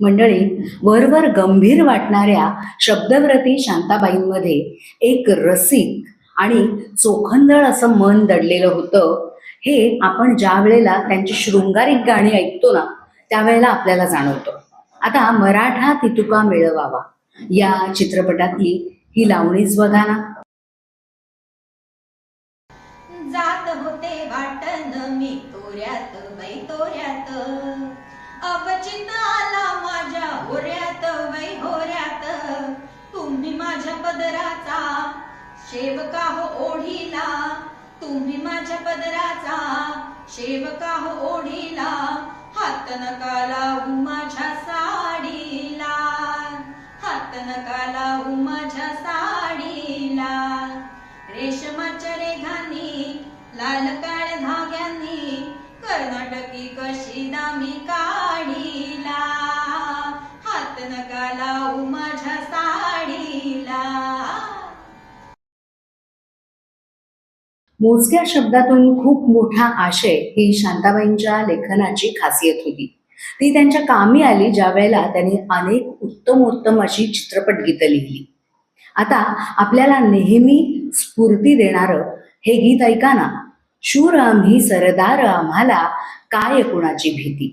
मंडळी वरवर गंभीर वाटणाऱ्या शब्दव्रती शांताबाईंमध्ये एक रसिक आणि चोखंदळ असं मन दडलेलं होतं. हे आपण ज्या वेळेला त्यांची शृंगारिक गाणी ऐकतो ना त्यावेळेला आपल्याला जाणवतं. आता मराठा तितुका मिळवावा. या चित्रपटातली ही लावणीच बघा ना जात होते वाटन मी तोऱ्यात बैतोऱ्यात अपचित आला पदराचा शेवका हो ओढीला तुम्ही माझ्या पदराचा शेवका हो ओढीला हात नका लावू माझ्या साडीला हात नका लावू माझ्या साडीला. रेशमाच्या रेघांनी लाल काळ धाग्यांनी कर्नाटकी कशी दामी काढीला. मोजक्या शब्दातून खूप मोठा आशय ही शांताबाईंच्या लेखनाची खासियत होती. ती त्यांच्या कामी आली ज्या वेळेला त्यांनी अनेक उत्तमोत्तम अशी चित्रपट गीतं लिहिली. आता आपल्याला नेहमी स्फूर्ती देणारं हे गीत ऐका ना. शूर आम्ही सरदार आम्हाला काय कुणाची भीती?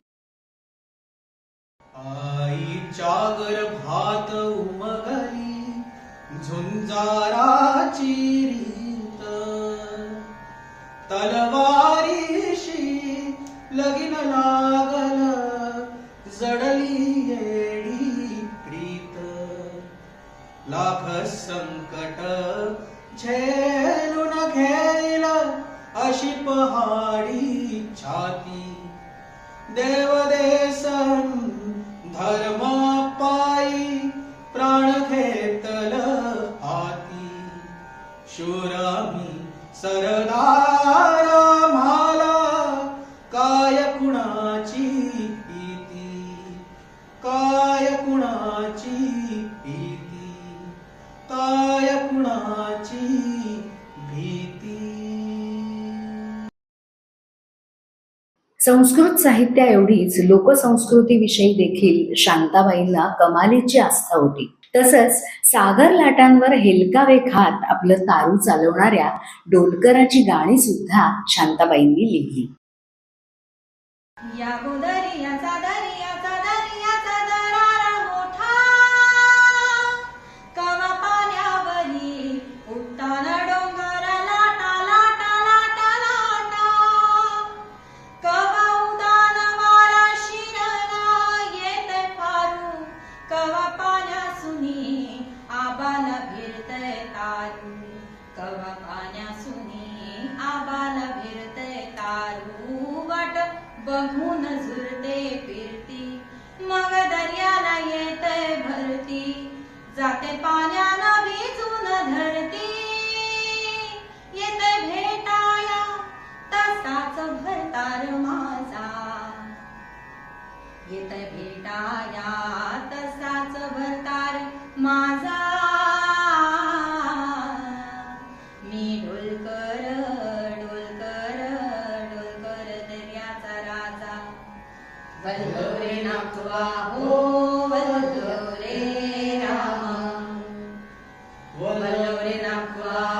आईच्या गर्भात उमगली झुंजाराची तलवारीशी लगीन लागल जडली येडी प्रीत. लाख संकट झेलून घेल अशी पहाडी छाती. देवदेसन धर्मा पायी प्राण घेतल हाती. शूरामी सर संस्कृत साहित्या एवढीच लोकसंस्कृतीविषयी देखील शांताबाईंना कमालीची आस्था होती. तसंच सागर लाटांवर हेलकावे खात आपलं तारू चालवणाऱ्या डोलकराची गाणी सुद्धा शांताबाईंनी लिहिली. आबाला भिरतय तारू कवा पाण्यासुनी आबाल भिरतय तारू वाट बघून झुरते फिरती। मग दर्याला येतय भरती. जाते पाण्याला भिजून धरती. वल्लोरेणात्वा ओ वल्लोरे वल्गौरे नात्वाल्लोरे नाप्त्वा